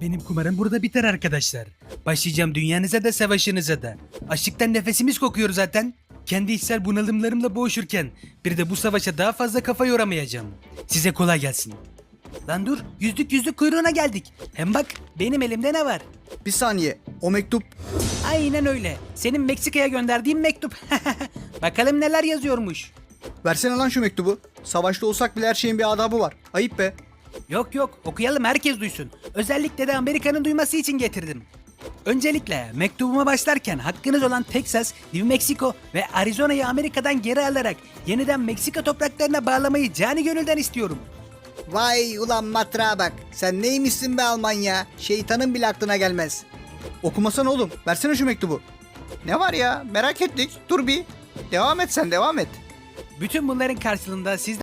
Benim kumarım burada biter arkadaşlar. Başlayacağım dünyanıza da savaşınıza da. Açlıktan nefesimiz kokuyor zaten. Kendi içsel bunalımlarımla boğuşurken bir de bu savaşa daha fazla kafa yoramayacağım. Size kolay gelsin. Lan dur yüzlük yüzlük kuyruğuna geldik. Hem bak benim elimde ne var? Bir saniye. O mektup Aynen öyle. Senin Meksika'ya gönderdiğin mektup. Bakalım neler yazıyormuş. Versene lan şu mektubu. Savaşta olsak bile her şeyin bir adabı var. Ayıp be. Yok yok okuyalım herkes duysun. Özellikle de Amerika'nın duyması için getirdim. Öncelikle mektubuma başlarken hakkınız olan Texas, New Mexico ve Arizona'yı Amerika'dan geri alarak yeniden Meksika topraklarına bağlamayı cani gönülden istiyorum. Vay ulan matrağa bak. Sen neymişsin be Almanya? Şeytanın bile aklına gelmez. Okumasana oğlum. Versene şu mektubu. Ne var ya? Merak ettik. Dur bir. Devam et sen devam et. Bütün bunların karşılığında siz